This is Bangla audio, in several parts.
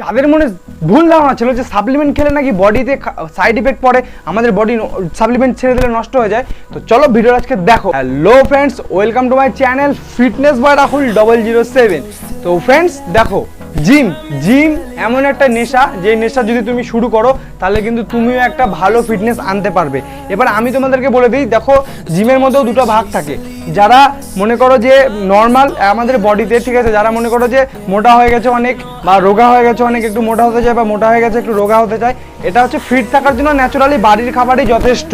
যাদের মনে ভুল ধারণা ছিল যে সাপ্লিমেন্ট খেলে নাকি বডিতে সাইড ইফেক্ট পড়ে, আমাদের বডি সাপ্লিমেন্ট ছেড়ে দিলে নষ্ট হয়ে যায়। তো চলো ভিডিও আজকে দেখো। Hello friends welcome to my channel fitness boy Rahul double zero seven তো ফ্রেন্ডস দেখো জিম জিম এমন একটা নেশা, যে নেশা যদি তুমি শুরু করো, তাহলে কিন্তু তুমিও একটা ভালো ফিটনেস আনতে পারবে। এবার আমি তোমাদেরকে বলে দিই, দেখো জিমের মধ্যেও দুটো ভাগ থাকে। যারা মনে করো যে নর্মাল আমাদের বডিতে ঠিক আছে, যারা মনে করো যে মোটা হয়ে গেছে অনেক বা রোগা হয়ে গেছে অনেক, একটু মোটা হতে চায় বা মোটা হয়ে গেছে, একটু রোগা হতে চায়, এটা হচ্ছে ফিট থাকার জন্য ন্যাচারালি বাড়ির খাবারই যথেষ্ট,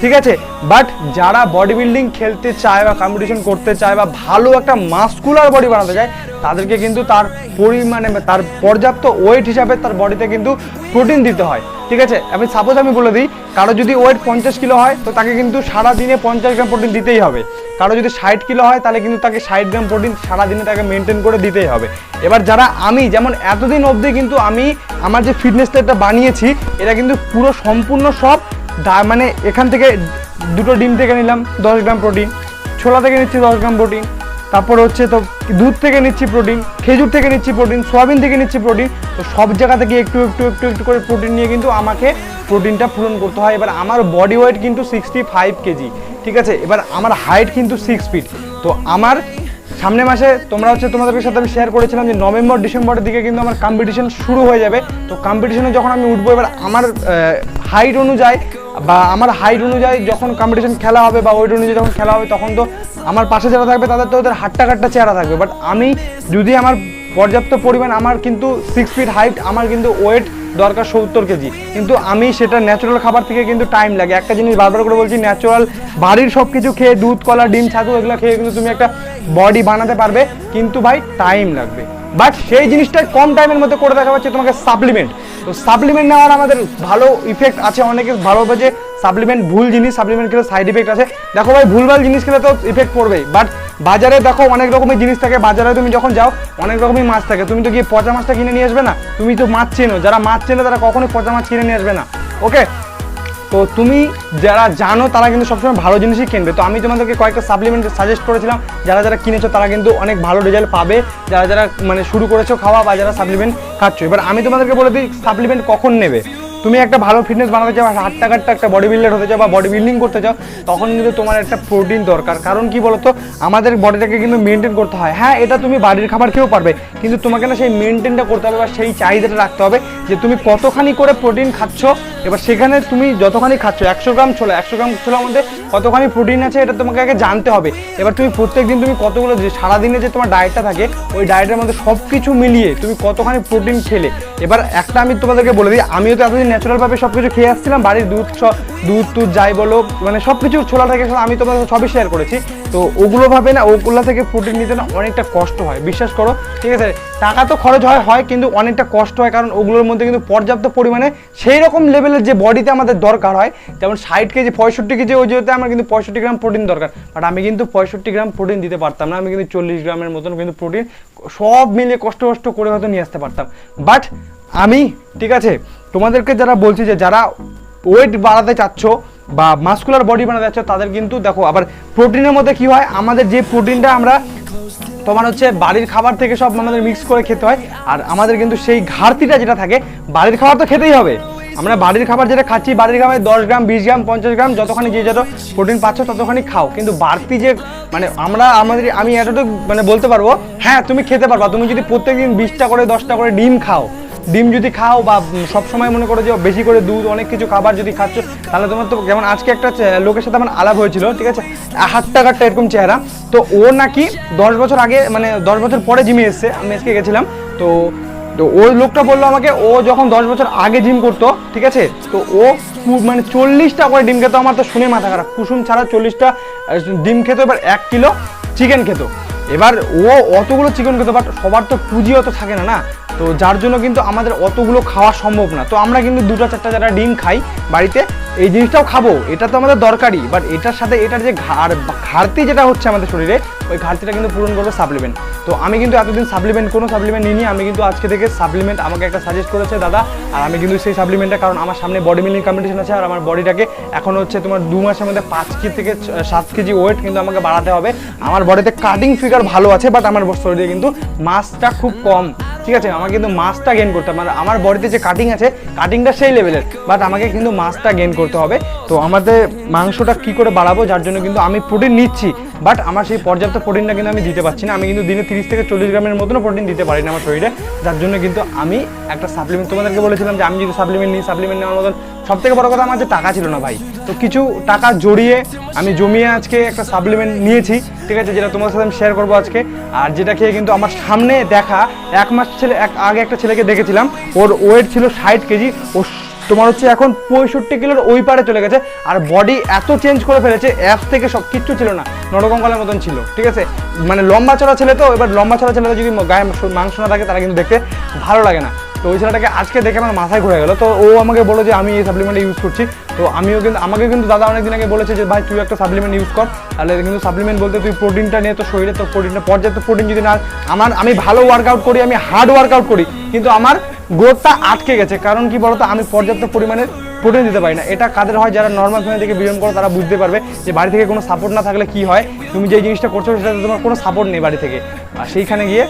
ঠিক আছে? বাট যারা বডি বিল্ডিং খেলতে চায় বা কম্পিটিশন করতে চায় বা ভালো একটা মাস্কুলার বডি বানাতে চায়, তাদেরকে কিন্তু তার পরিমাণে তার পর্যাপ্ত ওয়েট হিসাবে তার বডিতে কিন্তু প্রোটিন দিতে হয়। ঠিক আছে? আমি সাপোজ আমি বলে দিই, কারও যদি ওয়েট পঞ্চাশ কিলো হয়, তো তাকে কিন্তু সারা দিনে পঞ্চাশ গ্রাম প্রোটিন দিতেই হবে। কারও যদি ষাট কিলো হয়, তাহলে কিন্তু তাকে ষাট গ্রাম প্রোটিন সারা দিনে তাকে মেনটেন করে দিতেই হবে। এবার যারা আমি, যেমন এতদিন অবধি কিন্তু আমি আমার যে ফিটনেসটা এটা বানিয়েছি, এটা কিন্তু পুরো সম্পূর্ণ সব মানে এখান থেকে দুটো ডিম থেকে নিলাম, দশ গ্রাম প্রোটিন ছোলা থেকে নিচ্ছি দশ গ্রাম প্রোটিন তারপর হচ্ছে তো দুধ থেকে নিচ্ছি প্রোটিন খেজুর থেকে নিচ্ছি প্রোটিন সোয়াবিন থেকে নিচ্ছি প্রোটিন তো সব জায়গা থেকে একটু একটু একটু একটু করে প্রোটিন নিয়ে কিন্তু আমাকে প্রোটিনটা পূরণ করতে হয়। এবার আমার বডি ওয়েট কিন্তু সিক্সটি ফাইভ কেজি, ঠিক আছে? এবার আমার হাইট কিন্তু সিক্স ফিট তো আমার সামনের মাসে তোমরা হচ্ছে তোমাদের সাথে আমি শেয়ার করেছিলাম যে নভেম্বর, ডিসেম্বরের দিকে কিন্তু আমার কম্পিটিশন শুরু হয়ে যাবে। তো কম্পিটিশনে যখন আমি উঠবো, এবার আমার হাইট অনুযায়ী বা আমার হাইট অনুযায়ী যখন কম্পিটিশন খেলা হবে বা ওয়েট অনুযায়ী যখন খেলা হবে, তখন তো আমার পাশে যারা থাকবে, তাদের তো ওদের হাট্টা কাট্টা চেহারা থাকবে। বাট আমি যদি আমার পর্যাপ্ত পরিমাণ, আমার কিন্তু সিক্স ফিট হাইট আমার কিন্তু ওয়েট দরকার সত্তর কেজি। কিন্তু আমি সেটা ন্যাচারাল খাবার থেকে কিন্তু টাইম লাগে। একটা জিনিস বারবার করে বলছি ন্যাচুরাল বাড়ির সব কিছু খেয়ে দুধ, কলা, ডিম ছাতু এগুলো খেয়ে কিন্তু তুমি একটা বডি বানাতে পারবে। কিন্তু ভাই টাইম লাগবে। বাট সেই জিনিসটা কম টাইমের মধ্যে করে দেখা যাচ্ছে তোমাকে সাপ্লিমেন্ট তো সাপ্লিমেন্ট নেওয়ার আমাদের ভালো ইফেক্ট আছে, অনেকে ভালো যে সাপ্লিমেন্ট ভুল জিনিস সাপ্লিমেন্ট খেলে সাইড ইফেক্ট আছে দেখো ভাই, ভুলভাল জিনিস খেলে তো ইফেক্ট পড়বেই। বাট বাজারে দেখো অনেক রকমের জিনিস থাকে। বাজারে তুমি যখন যাও, অনেক রকমের মাছ থাকে। তুমি তো গিয়ে পচা মাছটা কিনে নিয়ে আসবে না? তুমি তো মাছ চেনো। যারা মাছ চেনে তারা কখনোই পচা মাছ কিনে নিয়ে আসবে না। ওকে তো তুমি যারা জানো, তারা কিন্তু সবসময় ভালো জিনিসই কিনবে। তো আমি তোমাদেরকে কয়েকটা সাপ্লিমেন্ট সাজেস্ট করেছিলাম। যারা যারা কিনেছো, তারা কিন্তু অনেক ভালো রেজাল্ট পাবে। যারা যারা মানে শুরু করেছ খাওয়া বা যারা সাপ্লিমেন্ট খাচ্ছ। এবার আমি তোমাদেরকে বলে দিই সাপ্লিমেন্ট কখন নেবে? তুমি একটা ভালো ফিটনেস বানাতে চাও হাট টাকারটা একটা বডি বিল্ডার হতে চাও বা বডি বিল্ডিং করতে চাও, তখন কিন্তু তোমার একটা প্রোটিন দরকার। কারণ কি বলতো? আমাদের বডিটাকে কিন্তু মেনটেন করতে হয়। হ্যাঁ এটা তুমি বাড়ির খাবার খেয়েও পারবে, কিন্তু তোমাকে না সেই মেনটেনটা করতে হবে বা সেই চাহিদাটা রাখতে হবে যে তুমি কতখানি করে প্রোটিন খাচ্ছ। এবার সেখানে তুমি যতখানি খাচ্ছ, একশো গ্রাম ছোলা, একশো গ্রাম ছোলার মধ্যে কতখানি প্রোটিন আছে এটা তোমাকে আগে জানতে হবে। এবার তুমি প্রত্যেক দিন তুমি কতগুলো যে সারাদিনে যে তোমার ডায়েটটা থাকে, ওই ডায়েটের মধ্যে সব কিছু মিলিয়ে তুমি কতখানি প্রোটিন খেলে। এবার একটা আমি তোমাদেরকে বলে দিই, আমিও তো এতদিন ন্যাচারালভাবে সব কিছু খেয়ে আসছিলাম, বাড়ির দুধ দুধ টুধ যাই বলো মানে সব কিছু ছোলা আমি তোমাদের সবই শেয়ার করেছি। তো ওগুলো ভাবে না, ওগুলো থেকে প্রোটিন নিতে না অনেকটা কষ্ট হয়, বিশ্বাস করো। ঠিক আছে? টাকা তো খরচ হয় হয় কিন্তু অনেকটা কষ্ট হয়, কারণ ওগুলোর মধ্যে কিন্তু পর্যাপ্ত পরিমাণে সেই রকম লেভেলের যে বডিতে আমাদের দরকার হয়, যেমন ষাট কেজি, পঁয়ষট্টি কেজি ওই যেতে আমার কিন্তু পঁয়ষট্টি গ্রাম প্রোটিন দরকার। বাট আমি কিন্তু পঁয়ষট্টি গ্রাম প্রোটিন দিতে পারতাম না, আমি কিন্তু চল্লিশ গ্রামের মতন কিন্তু প্রোটিন সব মিলিয়ে কষ্ট কষ্ট করে হয়তো নিয়ে আসতে পারতাম। বাট আমি, ঠিক আছে? তোমাদেরকে যারা বলছি যে যারা ওয়েট বাড়াতে চাচ্ছ বা মাস্কুলার বডি বানাতে চাচ্ছ, তাদের কিন্তু দেখো, আবার প্রোটিনের মধ্যে কি হয়? আমাদের যে প্রোটিনটা আমরা তোমার হচ্ছে বাড়ির খাবার থেকে সব আমাদের মিক্স করে খেতে হয়, আর আমাদের কিন্তু সেই ঘাটতিটা যেটা থাকে, বাড়ির খাবার তো খেতেই হবে। আমরা বাড়ির খাবার যেটা খাচ্ছি, বাড়ির খাবার দশ গ্রাম, বিশ গ্রাম, পঞ্চাশ গ্রাম, যতখানি যে যত প্রোটিন পাচ্ছ, ততখানি খাও। কিন্তু বাড়তি যে মানে আমরা আমাদের, আমি এতটুকু মানে বলতে পারব হ্যাঁ তুমি খেতে পারবা। তুমি যদি প্রত্যেকদিন বিশটা করে, দশটা করে ডিম খাও ডিম যদি খাও বা সব সময় মনে করো যে বেশি করে দুধ, অনেক কিছু খাবার যদি খাচ্ছ, তাহলে তোমার তো যেমন আজকে একটা লোকের সাথে আমার আলাপ হয়েছিল, ঠিক আছে? হাত টাকারটা এরকম চেহারা। তো ও নাকি দশ বছর আগে মানে দশ বছর পরে জিমে এসছে, আমি আজকে গেছিলাম। তো তো ওই লোকটা বলল আমাকে, ও যখন দশ বছর আগে জিম করতো, ঠিক আছে? তো ও মানে চল্লিশটা করে ডিম খেতো, আমার তো শুনে মাথা খারাপ। কুসুম ছাড়া চল্লিশটা ডিম খেতো, এবার এক কিলো চিকেন খেতো। এবার ও অতগুলো চিকেন খেতে বাট সবার তো পুঁজি অত থাকে না না? তো যার জন্য কিন্তু আমাদের অতগুলো খাওয়া সম্ভব না। তো আমরা কিন্তু দুটো চারটা যারা ডিম খাই বাড়িতে, এই জিনিসটাও খাব, এটা তো আমাদের দরকারি বাট এটার সাথে এটার যে ঘাড় ঘাড়তি যেটা হচ্ছে আমাদের শরীরে ওই ঘাটতিটা কিন্তু পূরণ করবে সাপ্লিমেন্ট তো আমি কিন্তু এতদিন সাপ্লিমেন্ট কোনো সাপ্লিমেন্ট নিইনি। আমি কিন্তু আজকে থেকে সাপ্লিমেন্ট আমাকে একটা সাজেস্ট করেছে দাদা। আর আমি কিন্তু সেই সাপ্লিমেন্টটা কারণ আমার সামনে বডি বিল্ডিং কম্পিটিশন আছে আর আমার বডিটাকে এখন হচ্ছে তোমার দু মাসের মধ্যে পাঁচ কেজি থেকে সাত কেজি ওয়েট কিন্তু আমাকে বাড়াতে হবে। আমার বডিতে কাটিং ফিগার ভালো আছে বাট আমার শরীরে কিন্তু মাসটা খুব কম। ঠিক আছে? আমাকে কিন্তু মাসটা গেন করতে হবে। মানে আমার বডিতে যে কাটিং আছে কাটিংটা সেই লেভেলের বাট আমাকে কিন্তু মাসটা গেন করতে হবে। তো আমাদের মাংসটা কি করে বাড়াবো, যার জন্য কিন্তু আমি প্রোটিন নিচ্ছি। বাট আমার সেই পর্যাপ্ত প্রোটিনটা কিন্তু আমি দিতে পারছি না। আমি কিন্তু দিনে তিরিশ থেকে চল্লিশ গ্রামের মতনও প্রোটিন দিতে পারি না আমার শরীরে। যার জন্য কিন্তু আমি একটা সাপ্লিমেন্ট তোমাদেরকে বলেছিলাম যে আমি যদি সাপ্লিমেন্ট নিই সাপ্লিমেন্ট নেওয়ার মতন সব থেকে বড় কথা আমার যে টাকা ছিল না ভাই। তো কিছু টাকা জড়িয়ে আমি জমিয়ে আজকে একটা সাপ্লিমেন্ট নিয়েছি, ঠিক আছে, যেটা তোমার সাথে আমি শেয়ার করব আজকে। আর যেটা খেয়ে কিন্তু আমার সামনে দেখা, এক মাস ছেলে, এক, আগে একটা ছেলেকে দেখেছিলাম, ওর ওয়েট ছিল ষাট কেজি, ও তোমার হচ্ছে এখন পঁয়ষট্টি কিলোর ওই পারে চলে গেছে, আর বডি এত চেঞ্জ করে ফেলেছে অ্যাপ থেকে সব কিচ্ছু ছিল না, নরকঙ্কালের মতন ছিল, ঠিক আছে? মানে লম্বা চড়া ছেলে তো, এবার লম্বা চড়া ছেলে যদি গায়ে মাংস না থাকে, তারা কিন্তু দেখতে ভালো লাগে না। তো ওই ছেলেটাকে আজকে দেখে আমার মাথায় ঘুরে গেল। তো ও আমাকে বলল যে, আমি এই সাপ্লিমেন্ট ইউজ করছি। তো আমিও কিন্তু, আমাকে কিন্তু দাদা অনেকদিন আগে বলেছে যে, ভাই, তুই একটা সাপ্লিমেন্ট ইউজ কর। তাহলে কিন্তু সাপ্লিমেন্ট বলতে তুই প্রোটিনটা নিয়ে তো শরীরে তো প্রোটিনটা পর্যাপ্ত প্রোটিন যদি না আমার, আমি ভালো ওয়ার্কআউট করি, আমি হার্ড ওয়ার্কআউট করি, কিন্তু আমার গ্রোথটা আটকে গেছে। কারণ কি বলতো, আমি পর্যাপ্ত পরিমাণে প্রোটিন দিতে পারি না। এটা কাদের হয়, যারা নর্মাল ফ্যামিলি থেকে বিলং করো, তারা বুঝতে পারবে যে, বাড়ি থেকে কোনো সাপোর্ট না থাকলে কি হয়? তুমি যে জিনিসটা করছ, সেটাতে তোমার কোনো সাপোর্ট নেই বাড়ি থেকে। আর সেইখানে গিয়ে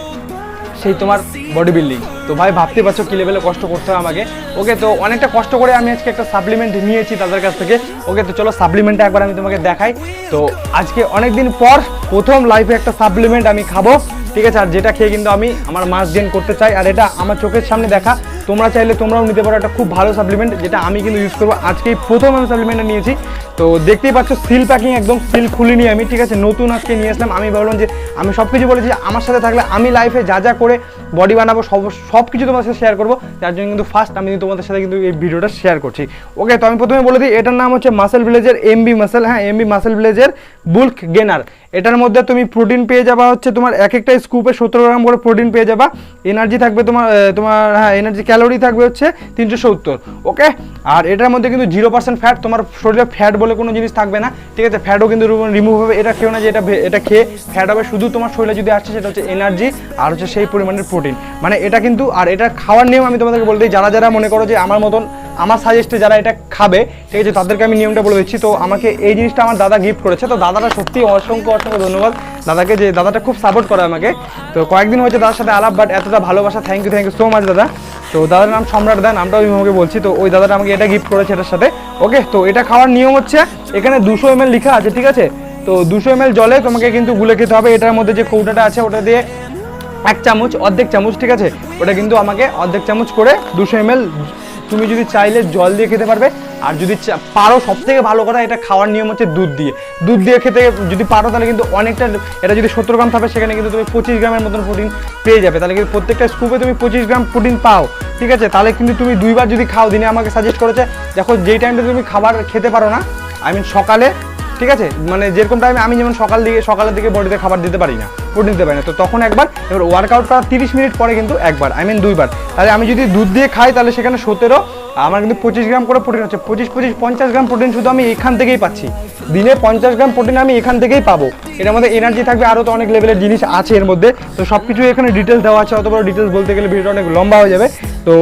সেই তোমার বডি বিল্ডিং তো ভাই ভাবতে পারছ কি লেভেলে কষ্ট করতে হয় আমাকে। ওকে তো অনেকটা কষ্ট করে আমি আজকে একটা সাপ্লিমেন্ট নিয়েছি তাদের কাছ থেকে। ওকে তো চলো সাপ্লিমেন্টটা একবার আমি তোমাকে দেখাই। তো আজকে অনেক দিন পর প্রথম লাইফে একটা সাপ্লিমেন্ট আমি খাব। ঠিক আছে? আর যেটা খেয়ে কিন্তু আমি আমার মাস গেন করতে চাই। আর এটা আমার চোখের সামনে দেখা। তোমরা চাইলে তোমরাও নিতে পারো একটা খুব ভালো সাপ্লিমেন্ট যেটা আমি কিন্তু ইউজ করব। আজকেই প্রথম আমি সাপ্লিমেন্টটা নিয়েছি। তো দেখতেই পাচ্ছ সিল প্যাকিং একদম সিল খুলিনি আমি, ঠিক আছে? নতুন আজকে নিয়ে আসলাম। আমি ভাবলাম যে, আমি সব কিছু বলেছি আমার সাথে থাকলে আমি লাইফে যা যা করে বডি বানাবো, সব সব কিছু তোমাদের সাথে শেয়ার করব। যার জন্য কিন্তু ফার্স্ট আমি তোমাদের সাথে কিন্তু এই ভিডিওটা শেয়ার করছি। ওকে তো আমি প্রথমে বলে দিই, এটার নাম হচ্ছে মাসেল ভিলেজের এমবি মাসেল হ্যাঁ এমবি মাসেল ভিলেজের বুলক গেনার এটার মধ্যে তুমি প্রোটিন পেয়ে যাবা, হচ্ছে তোমার এক একটা স্কুপে সতেরো গ্রাম করে প্রোটিন পেয়ে যাবা। এনার্জি থাকবে তোমার তোমার হ্যাঁ এনার্জি ক্যালোরি থাকবে হচ্ছে তিনশো সত্তর, ওকে? আর এটার মধ্যে কিন্তু জিরো পার্সেন্ট ফ্যাট তোমার শরীরে ফ্যাট বলে কোনো জিনিস থাকবে না। ঠিক আছে ফ্যাটও কিন্তু রিমুভ হবে। এটা খেও না যে এটা এটা খেয়ে ফ্যাট হবে। শুধু তোমার শরীরে যদি আসছে সেটা হচ্ছে এনার্জি আর হচ্ছে সেই পরিমাণের প্রোটিন মানে এটা কিন্তু আর এটা খাওয়ার নিয়ম আমি তোমাদেরকে বলে দিই। যারা যারা মনে করো যে আমার মতন আমার সাজেস্টে যারা এটা খাবে, ঠিক আছে, তাদেরকে আমি নিয়মটা বলে দিচ্ছি। তো আমাকে এই জিনিসটা আমার দাদা গিফট করেছে। তো দাদাটা সত্যি অসংখ্য অসংখ্য ধন্যবাদ। দাদাকে যে দাদাটা খুব সাপোর্ট করে আমাকে। তো কয়েকদিন হয়েছে দাদার সাথে আলাপ বাট এতটা ভালোবাসা। Thank you thank you so much দাদা। তো দাদার নাম সম্রাট দেন আমরা আমি আমাকে বলছি, তো ওই দাদাটা আমাকে এটা গিফট করেছে এটার সাথে। ওকে তো এটা খাওয়ার নিয়ম হচ্ছে, এখানে দুশো এম লেখা আছে, ঠিক আছে? তো দুশো এম জলে তোমাকে কিন্তু গুলে খেতে হবে, এটার মধ্যে যে কৌটাটা আছে ওটা দিয়ে এক চামচ, অর্ধেক চামচ, ঠিক আছে? ওটা কিন্তু আমাকে অর্ধেক চামচ করে দুশো এম তুমি যদি চাইলে জল দিয়ে খেতে পারবে, আর যদি পারো সব থেকে ভালো কথা এটা খাওয়ার নিয়ম হচ্ছে দুধ দিয়ে। দুধ দিয়ে খেতে যদি পারো, তাহলে কিন্তু অনেকটা এটা যদি সত্তর গ্রাম থাকে সেখানে কিন্তু তুমি পঁচিশ গ্রামের মতন প্রোটিন পেয়ে যাবে। তাহলে কিন্তু প্রত্যেকটা স্কুপে তুমি পঁচিশ গ্রাম প্রোটিন পাও, ঠিক আছে? তাহলে কিন্তু তুমি দুইবার যদি খাও, দিনে আমাকে সাজেস্ট করেছে, দেখো, যেই টাইমটা তুমি খাবার খেতে পারো না আই মিন সকালে ঠিক আছে? মানে যেরকম টাইমে আমি যেমন সকাল দিকে, সকালের দিকে বডিতে খাবার দিতে পারি না প্রোটিন দিতে পারি না, তো তখন একবার, এবার ওয়ার্কআউট করার তিরিশ মিনিট পরে কিন্তু একবার আই মিন দুইবার। তাহলে আমি যদি দুধ দিয়ে খাই, তাহলে সেখানে সতেরো, আমার কিন্তু পঁচিশ গ্রাম করে প্রোটিন হচ্ছে পঁচিশ পঁচিশ, পঞ্চাশ গ্রাম প্রোটিন শুধু আমি এখান থেকেই পাচ্ছি। দিনে পঞ্চাশ গ্রাম প্রোটিন আমি এখান থেকেই পাবো। এটার মধ্যে এনার্জি থাকবে, আরও তো অনেক লেভেলের জিনিস আছে এর মধ্যে। তো সব কিছু এখানে ডিটেলস দেওয়া আছে, অত বড় ডিটেলস বলতে গেলে ভিডিওটা অনেক লম্বা হয়ে যাবে। তো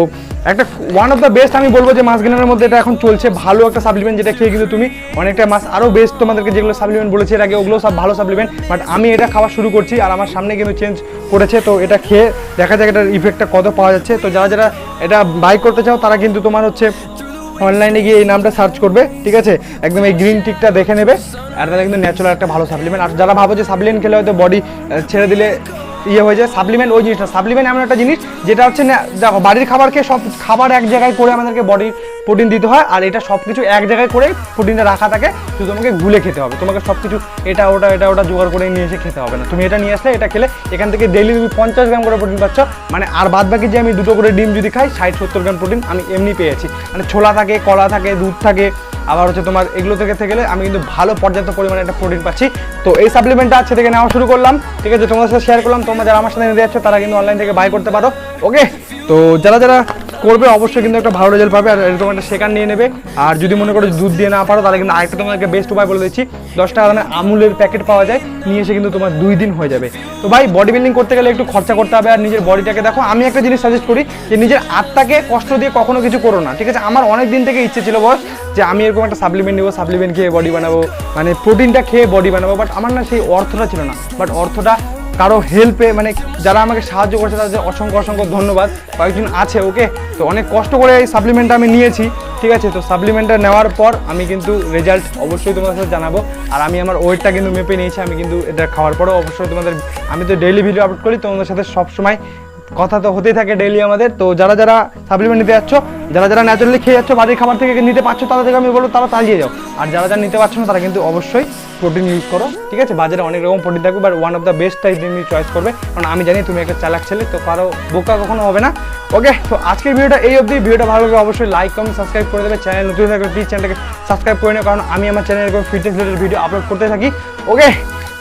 একটা ওয়ান অফ দ্য বেস্ট আমি বলব যে মাস গেনারের মধ্যে এটা এখন চলছে। ভালো একটা সাপ্লিমেন্ট যেটা খেয়ে কিন্তু তুমি অনেকটা মাস আরও বেস্ট তোমাদেরকে যেগুলো সাপ্লিমেন্ট বলেছি, এর আগে ওগুলো সব ভালো সাপ্লিমেন্ট বাট আমি এটা খাওয়া শুরু করছি আর আমার সামনে কিন্তু চেঞ্জ করেছে, তো এটা খেয়ে দেখা যাক এটার ইফেক্টটা কত পাওয়া যাচ্ছে। তো যারা যারা এটা বাই করতে চাও, তারা কিন্তু তোমার হচ্ছে অনলাইনে গিয়ে এই নামটা সার্চ করবে, ঠিক আছে? একদম এই গ্রিন টিকটা দেখে নেবে, আর তাহলে কিন্তু ন্যাচারাল একটা ভালো সাপ্লিমেন্ট আর যারা ভাবো যে সাপ্লিমেন্ট খেলে হয়তো বডি ছেড়ে দিলে ইয়ে হয়ে যায় সাপ্লিমেন্ট ওই জিনিসটা। সাপ্লিমেন্ট এমন একটা জিনিস যেটা হচ্ছে না, দেখো, বাড়ির খাবার খেয়ে সব খাবার এক জায়গায় করে আমাদেরকে বডির প্রোটিন দিতে হয়, আর এটা সব কিছু এক জায়গায় করে প্রোটিনটা রাখা থাকে, শুধু তোমাকে গুলে খেতে হবে। তোমাকে সব কিছু এটা ওটা এটা ওটা জোগাড় করে নিয়ে এসে খেতে হবে না। তুমি এটা নিয়ে আসলে এটা খেলে এখান থেকে ডেইলি তুমি পঞ্চাশ গ্রাম করে প্রোটিন পাচ্ছ। মানে আর বাদ বাকি যে আমি দুটো করে ডিম যদি খাই, ষাট সত্তর গ্রাম প্রোটিন আমি এমনি পেয়েছি। মানে ছোলা থাকে, কলা থাকে, দুধ থাকে আবার হচ্ছে তোমার এগুলো থেকে থেকে গেলে আমি কিন্তু ভালো পর্যাপ্ত পরিমাণে একটা প্রোটিন পাচ্ছি। তো এই সাপ্লিমেন্টটা আছে থেকে নেওয়া শুরু করলাম। ঠিক আছে, তোমাদের সাথে শেয়ার করলাম। তোমরা যারা আমার সাথে নিয়ে যাচ্ছ, তারা কিন্তু অনলাইন থেকে বাই করতে পারো। ওকে তো যারা যারা করবে, অবশ্যই কিন্তু একটা ভালো রেজাল্ট পাবে আর এরকম একটা শেখার নিয়ে নেবে। আর যদি মনে করো দুধ দিয়ে না পারো, তাহলে কিন্তু আরেকটা তোমাদেরকে বেস্ট উপায় বলে দিচ্ছি। দশ টাকা দামে আমুলের প্যাকেট পাওয়া যায়, নিয়ে এসে কিন্তু তোমার দুই দিন হয়ে যাবে। তো ভাই বডি বিল্ডিং করতে গেলে একটু খরচা করতে হবে আর নিজের বডিটাকে। দেখো, আমি একটা জিনিস সাজেস্ট করি যে নিজের আত্মাকে কষ্ট দিয়ে কখনো কিছু করো না, ঠিক আছে? আমার অনেক দিন থেকে ইচ্ছে ছিল বস যে আমি এরকম একটা সাপ্লিমেন্ট নেব সাপ্লিমেন্ট খেয়ে বডি বানাবো মানে প্রোটিনটা খেয়ে বডি বানাবো বাট আমার না সেই অর্থটা ছিল না। বাট অর্থটা কারও হেল্পে মানে যারা আমাকে সাহায্য করেছে তাদের অসংখ্য অসংখ্য ধন্যবাদ। কয়েকজন আছে ওকে তো অনেক কষ্ট করে এই সাপ্লিমেন্টটা আমি নিয়েছি, ঠিক আছে? তো সাপ্লিমেন্টটা নেওয়ার পর আমি কিন্তু রেজাল্ট অবশ্যই তোমাদের সাথে জানাব। আর আমি আমার ওয়েটটা কিন্তু মেপে নিয়েছি, আমি কিন্তু এটা খাওয়ার পরেও অবশ্যই তোমাদের, আমি তো ডেইলি ভিডিও আপলোড করি, তোমাদের সাথে সবসময় কথা তো হতেই থাকে ডেইলি আমাদের। তো যারা যারা সাপ্লিমেন্ট নিতে যাচ্ছ, যারা যারা ন্যাচারালি খেয়ে যাচ্ছ, বাড়ির খাবার থেকে নিতে পারছ, তাদের থেকে আমি বলব, তারা চালিয়ে যাও। আর যারা যারা নিতে পারছ না, তারা কিন্তু অবশ্যই প্রোটিন ইউজ করো, ঠিক আছে? বাজারে অনেক রকম প্রোটিন থাকবে but one of the best type তুমি চয়েস করবে। কারণ আমি জানি তুমি একটা চালাক ছেলে, তো কারও বোকা কখনো হবে না। ওকে তো আজকের ভিডিওটা এই অবধি। ভিডিওটা ভালো লাগবে অবশ্যই লাইক কমেন্ট সাবস্ক্রাইব করে দেবে। চ্যানেল নতুন থাকবে প্লিজ চ্যানেলটাকে সাবস্ক্রাইব করে নেবে কারণ আমি আমার চ্যানেলে এরকম ফিটনেস রিলেটেড ভিডিও আপলোড করতে থাকি। ওকে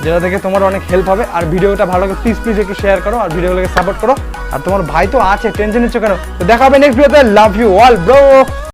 যেটা থেকে তোমার অনেক হেল্প হবে। আর ভিডিওটা ভালো লাগে প্লিজ প্লিজ একটু শেয়ার করো, আর ভিডিওগুলোকে সাপোর্ট করো। আর তোমার ভাই তো আছে টেনশন নিচ্ছ কেন? তো দেখা হবে নেক্সট ভিডিওতে লাভ ইউ অল ব্রো